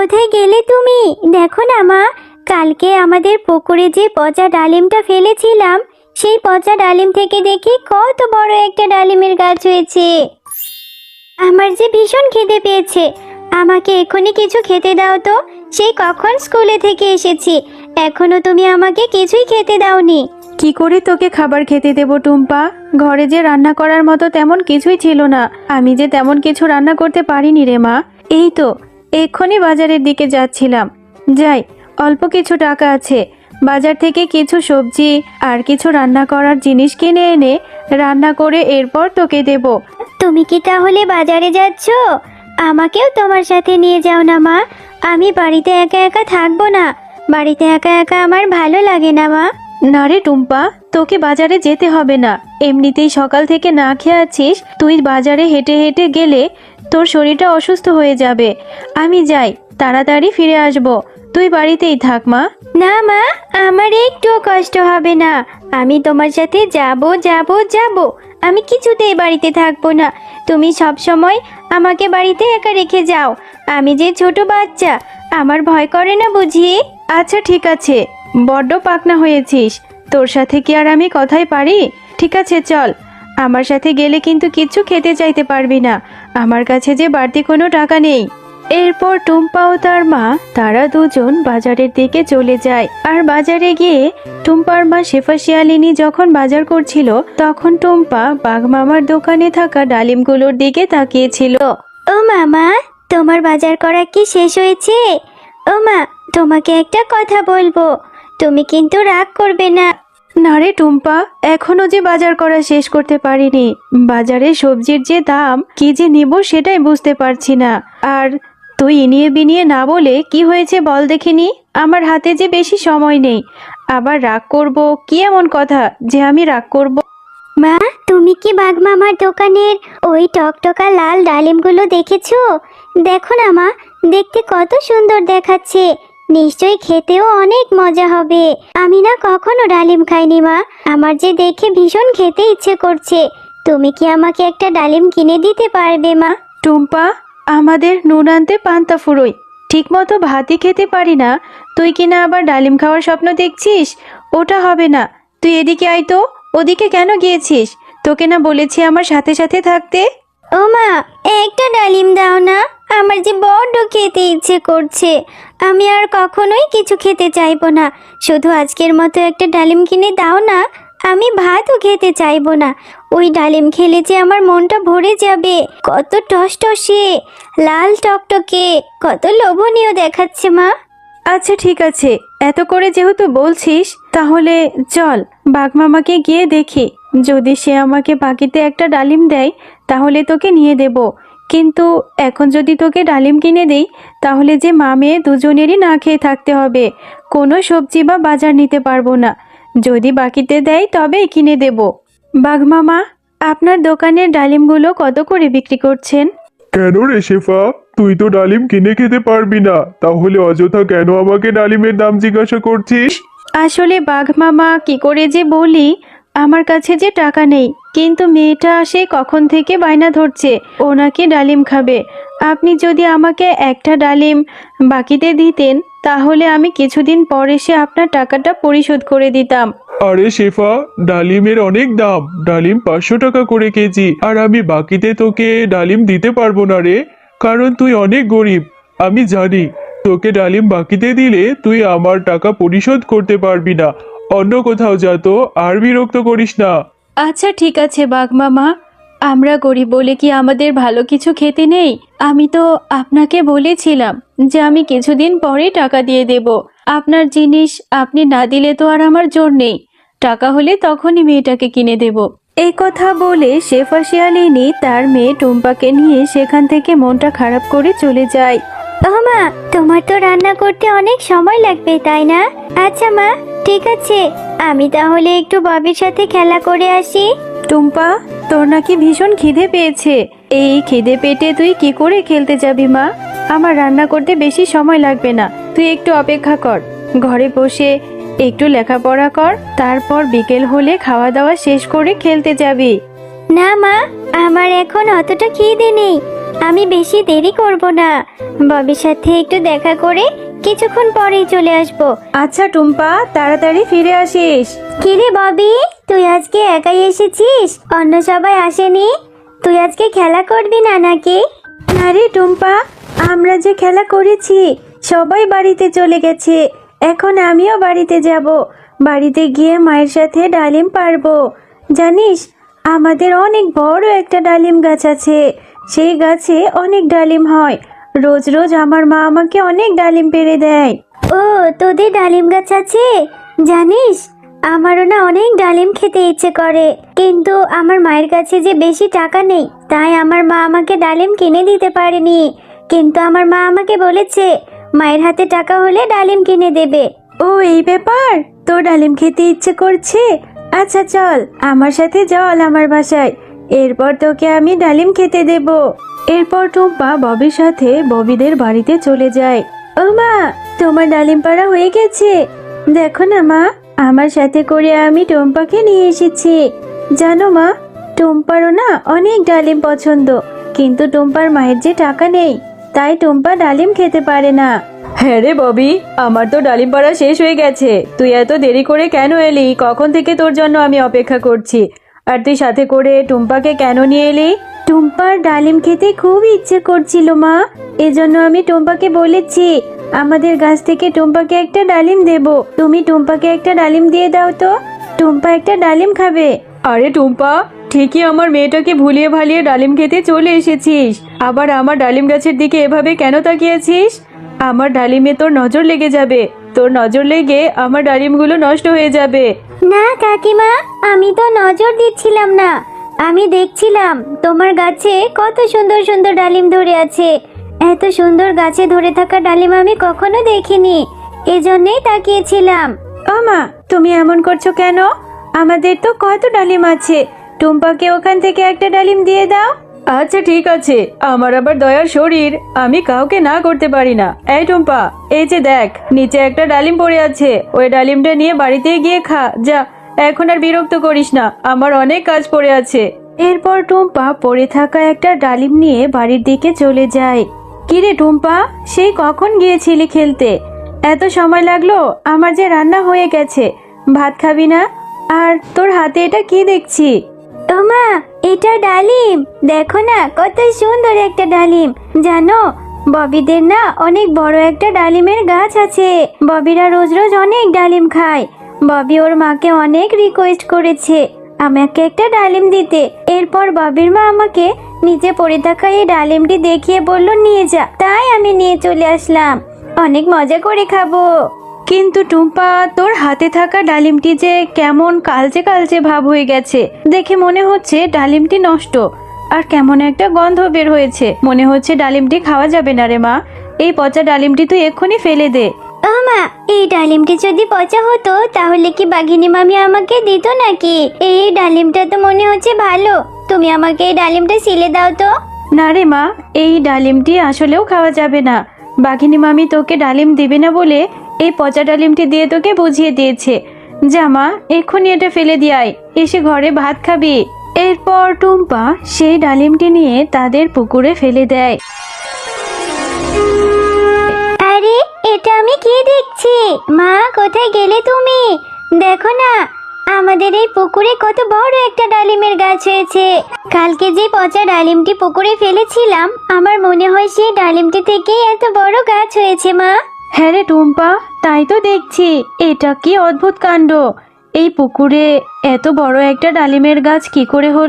কোথায় গেলে তুমি? দেখো না, মা। কালকে আমাদের পুকুরে যে পচা ডালিমটা ফেলেছিলাম, সেই পচা ডালিম থেকে দেখি কত বড় একটা ডালিমের গাছ হয়েছে। আমার যে ভীষণ খিদে পেয়েছে। আমাকে এখনই কিছু খেতে দাও তো। সেই কখন স্কুলে থেকে এসেছি। এখনও তুমি আমাকে কিছুই খেতে দাওনি। কি করে তোকে খাবার খেতে দেবো টুম্পা? ঘরে যে রান্না করার মতো তেমন কিছুই ছিল না। আমি যে তেমন কিছু রান্না করতে পারিনি রে মা। এই তো এক্ষুনি বাজারের দিকে যাচ্ছিলাম। যাই অল্প কিছু টাকা আছে। বাজার থেকে কিছু সবজি আর কিছু রান্না করার জিনিস কিনে এনে রান্না করে এরপর তোকে দেব। তুমি কি তাহলে বাজারে যাচ্ছ? আমাকেও তোমার সাথে নিয়ে যাও না মা। আমি বাড়িতে একা একা থাকব না। বাড়িতে একা একা আমার ভালো লাগে না মা। না রে টুম্পা তোকে বাজারে যেতে হবে না। এমনিতেই সকাল থেকে না খেয়ে আছিস তুই বাজারে হেঁটে হেঁটে গেলে তোর শরীরটা অসুস্থ হয়ে যাবে। আমি যাই তাড়াতাড়ি ফিরে আসব। তুই বাড়িতেই থাক মা। না মা আমার একটুও কষ্ট হবে না। আমি তোমার সাথে যাব যাব যাব। আমি কিছুতেই বাড়িতে থাকব না। তুমি সব সময় আমাকে বাড়িতে একা রেখে যাও। আমি যে ছোট বাচ্চা আমার ভয় করে না বুঝি? আচ্ছা ঠিক আছে। বড্ড পাকনা হয়েছিস। তোর সাথে কি আর আমি কথাই পারি? ঠিক আছে চল। আমার সাথে গেলে কিন্তু কিচ্ছু খেতে চাইতে পারবি না। আমার কাছে যে বাড়তি কোনো টাকা নেই। এরপর টুম্পা ও তার মা, তারা দুজন বাজারের দিকে চলে যায়। আর বাজারে গিয়ে টুম্পার মা শেফা শিয়ালিনী যখন বাজার করছিল, তখন টুম্পা বাঘমামার দোকানে থাকা ডালিমগুলোর দিকে তাকিয়েছিল। ও মামা, তোমার বাজার করা কি শেষ হয়েছে? ও মা, তোমাকে একটা কথা বলব। তুমি কিন্তু রাগ করবে না। না রে টুম্পা, এখনও যে বাজার করা শেষ করতে পারিনি। বাজারে সবজির যে দাম, কি যে নিব সেটাই বুঝতে পারছি না। আর তুই ইনিয়ে বিনিয়ে না বলে কি হয়েছে বল দেখিনি? আমার হাতে যে বেশি সময় নেই। আবার রাগ করব, কি এমন কথা যে আমি রাগ করব? মা, তুমি কি বাঘ মামার দোকানের ওই টকটকা লাল ডালিমগুলো দেখেছ? দেখো না মা, দেখতে কত সুন্দর দেখাচ্ছে। নিশ্চয়ই খেতেও অনেক মজা হবে। আমি না কখনো ডালিম খাইনি মা। আমার যে দেখে ভীষণ খেতে ইচ্ছে করছে। তুমি কি আমাকে একটা ডালিম কিনে দিতে পারবে মা? টুম্পা আমাদের নুন আনতে পান্তা ফুরোই। ঠিক মতো ভাতই খেতে পারি না। তুই কিনা আবার ডালিম খাওয়ার স্বপ্ন দেখছিস? ওটা হবে না। তুই এদিকে আয় তো। ওদিকে কেন গিয়েছিস? তোকে না বলেছি আমার সাথে সাথে থাকতে? ও মা একটা ডালিম দাও না। আমার যে বড্ড খেতে ইচ্ছে করছে। আমি আর কখনোই কিছু খেতে চাইব না। শুধু আজকের মতো একটা ডালিম কিনে দাও না, আমি ভাতও খেতে চাইব না। ওই ডালিম খেলে যে আমার মনটা ভরে যাবে। কত টসটসে, লাল টকটকে, কত লোভনীয় দেখাচ্ছে মা। আচ্ছা ঠিক আছে। এত করে যেহেতু বলছিস, তাহলে চল বাঘমামাকে গিয়ে দেখি। যদি সে আমাকে বাকিতে একটা ডালিম দেয়, তাহলে তোকে নিয়ে দেব। কিন্তু এখন যদি তোকে ডালিম কিনে দেই তাহলে যে মা মেয়ে দুজনেরই না খেয়ে থাকতে হবে। কোনো সবজি বা বাজার নিতে পারব না। যদি বাকিতে দেয় তবেই কিনে দেব। বাঘমামা আপনার দোকানের ডালিমগুলো কত করে বিক্রি করছেন? কেন রে শেফা? তুই তো ডালিম কিনে খেতে পারবি না। তাহলে অযথা কেন আমাকে ডালিমের দাম জিজ্ঞাসা করছিস? আসলে বাঘ মামা কি করে যে বলি? আমার কাছে যে টাকা নেই, কিন্তু মেয়েটা আসে কখন থেকে বায়না ধরছে ওনাকে ডালিম খাবে। আপনি যদি আমাকে একটা ডালিম বাকিতে দিতেন, তাহলে আমি কিছুদিন পর এসে আপনার টাকাটা পরিশোধ করে দিতাম। আরে শেফা, ডালিমের অনেক দাম। ডালিম পাঁচশো টাকা করে কেজি। আর আমি বাকিতে তোকে ডালিম দিতে পারব না রে, কারণ তুই অনেক গরিব। আমি জানি, তোকে ডালিম বাকিতে দিলে তুই আমার টাকা পরিশোধ করতে পারবি না। অন্য কোথাও যা তো, আর বিরক্ত করিস না। আচ্ছা ঠিক আছে বাঘ মামা আমরা গরিব বলে কি আমাদের ভালো কিছু খেতে নেই? আমি তো আপনাকে বলেছিলাম যে আমি কিছুদিন পরে টাকা দিয়ে দেব। আপনার জিনিস আপনি না দিলে তো আর আমার জোর নেই। টাকা হলে তখনই মেয়েটাকে কিনে দেব। এই কথা বলে শেফা শিয়ালিনী তার মেয়ে টুম্পাকে নিয়ে সেখান থেকে মনটা খারাপ করে চলে যায়। ও মা তোমার তো রান্না করতে অনেক সময় লাগবে তাই না? আচ্ছা মা ঠিক আছে। আমি তাহলে একটু ববির সাথে খেলা করে আসি। টুম্পা তোর নাকি ভীষণ খিদে পেয়েছে। এই খিদে পেটে তুই কি করে খেলতে যাবি মা? আমার রান্না করতে বেশি সময় লাগবে না। তুই একটু অপেক্ষা কর। ঘরে বসে একটু লেখাপড়া কর। তারপর বিকেল হলে খাওয়া দাওয়া শেষ করে খেলতে যাবি। না মা আমার এখন অতটা খিদে নেই। আমি বেশি দেরি করব না। ববির সাথে একটু দেখা করে কিছুক্ষণ পরেই চলে আসব। আচ্ছা টুম্পা তাড়াতাড়ি ফিরে আসিস। কিরে ববি তুই আজকে একাই এসেছিস? অন্য সবাই আসেনি? তুই আজকে খেলা করবি না নাকি? আরে টুম্পা আমরা যে খেলা করেছি সবাই বাড়িতে চলে গেছে। এখন আমিও বাড়িতে যাব। বাড়িতে গিয়ে মায়ের সাথে ডালিম পারব। জানিস আমাদের অনেক বড় একটা ডালিম গাছ আছে। সেই গাছে অনেক ডালিম হয়। রোজ রোজ আমার মা আমাকে অনেক ডালিম পেড়ে দেয়। ও তোদের ডালিম গাছ আছে? জানিস আমারও না অনেক ডালিম খেতে ইচ্ছে করে। কিন্তু আমার মায়ের কাছে যে বেশি টাকা নেই তাই আমার মা আমাকে ডালিম কিনে দিতে পারেনি। কিন্তু আমার মা আমাকে বলেছে মায়ের হাতে টাকা হলে ডালিম কিনে দেবে। ও এই ব্যাপার? তোর ডালিম খেতে ইচ্ছে করছে? আচ্ছা চল আমার সাথে চল আমার বাসায়। এরপর তোকে আমি ডালিম খেতে দেব। এরপর টুম্পা ববির সাথে ববিদের বাড়িতে চলে যায়। ও মা, তোমার ডালিম পাড়া হয়ে গেছে। দেখো না মা, আমার সাথে করে আমি টুম্পাকে নিয়ে এসেছি। জানো মা, টুম্পারও না অনেক ডালিম পছন্দ, কিন্তু টুম্পার মায়ের যে টাকা নেই, তাই টুম্পা ডালিম খেতে পারে না। হ্যাঁ রে ববি, আমার তো ডালিম পাড়া শেষ হয়ে গেছে। তুই এত দেরি করে কেন এলি? কখন থেকে তোর জন্য আমি অপেক্ষা করছি? আর তুই সাথে করে টুম্পাকে কেন নিয়ে এলি? টুম্পার ডালিম খেতে খুব ইচ্ছে করছিল মা। এজন্য আমি টুম্পাকে বলেছি আমাদের গাছ থেকে টুম্পাকে একটা ডালিম দেব। তুমি টুম্পাকে একটা ডালিম দিয়ে দাও তো। টুম্পা একটা ডালিম খাবে। আরে টুম্পা ঠিকই আমার মেয়েটাকে ভুলিয়ে ভালিয়ে ডালিম খেতে চলে এসেছিস। আবার আমার ডালিম গাছের দিকে এভাবে কেন তাকিয়েছিস? আমার ডালিমে তোর নজর লেগে যাবে। তোর নজর লেগে আমার ডালিমগুলো নষ্ট হয়ে যাবে। না, কাকিমা, আমি তো নজর দিচ্ছিলাম না। আমি দেখছিলাম তোমার গাছে কত সুন্দর সুন্দর ডালিম ধরে আছে। এত সুন্দর গাছে ধরে থাকা ডালিম আমি কখনো দেখিনি। এজন্যই তাকিয়েছিলাম। ও মা, তুমি এমন করছ কেন? আমাদের তো কত ডালিম আছে। টুম্পাকে ওখান থেকে একটা ডালিম দিয়ে দাও। আচ্ছা ঠিক আছে। আমার আবার দয়ার শরীর। আমি কাউকে না করতে পারি না। এই টুম্পা, এই যে দেখ, নিচে একটা ডালিম পড়ে আছে। ওই ডালিমটা নিয়ে বাড়িতে গিয়ে খা। যা, এখন আর বিরক্ত করিস না। আমার অনেক কাজ পড়ে আছে। এরপর টুম্পা পড়ে থাকা একটা ডালিম নিয়ে বাড়ির দিকে চলে যায়। কিরে টুম্পা, সেই কখন গিয়েছিলি খেলতে? এত সময় লাগল? আমার যে রান্না হয়ে গেছে। ভাত খাবি না? আর তোর হাতে এটা কি দেখছি? ওমা এটা ডালিম। দেখো না, কত সুন্দর একটা ডালিম। জানো, ববিদের না অনেক বড় একটা ডালিমের গাছ আছে। ববিরা রোজ রোজ অনেক ডালিম খায়। ববি ওর মাকে অনেক রিকোয়েস্ট করেছে আমাকে একটা ডালিম দিতে। এরপর ববির মা আমাকে নিচে পড়ে থাকা এই ডালিমটি দেখিয়ে বলল, নিয়ে যা। তাই আমি নিয়ে চলে আসলাম। অনেক মজা করে খাব। কিন্তু টুম্পা তোর হাতে থাকা ডালিমটি যে কেমন কালচে কালচে ভাব হয়ে গেছে দেখে মনে হচ্ছে ডালিমটি নষ্ট। আর কেমন একটা গন্ধ বের হয়েছে। মনে হচ্ছে ডালিমটি খাওয়া যাবে না রে মা। এই পচা ডালিমটি তুই এক্ষুনি ফেলে দে। ও মা এই ডালিমটি যদি পচা হতো তাহলে কি বাঘিনী মামি আমাকে দিত নাকি? এই ডালিমটা তো মনে হচ্ছে ভালো। তুমি আমাকে এই ডালিমটা সিলে দাও তো। না রে মা এই ডালিমটি আসলেও খাওয়া যাবে না। বাঘিনী মামি তোকে ডালিম দিবে না বলে এই পচা ডালিমটি দিয়ে তোকে বুঝিয়ে দিয়েছে। জামা এক্ষুনি এটা ফেলে দিয়াই এসে ঘরে ভাত খাবি। এরপর টুম্পা সেই ডালিমটি নিয়ে তাদের পুকুরে ফেলে দেয়। আরে এটা আমি কি দেখছি? মা কোথায় গেলে তুমি? দেখো না আমাদের এই পুকুরে কত বড় একটা ডালিমের গাছ হয়েছে। কালকে যে পচা ডালিমটি পুকুরে ফেলেছিলাম আমার মনে হয় সেই ডালিমটি থেকেই এত বড় গাছ হয়েছে মা। হ্যাঁ রে টুম্পা তাই তো দেখছি, এটা কি অদ্ভুত কাণ্ড? এই পুকুরে এত বড় একটা ডালিমের গাছ কি করে হলো?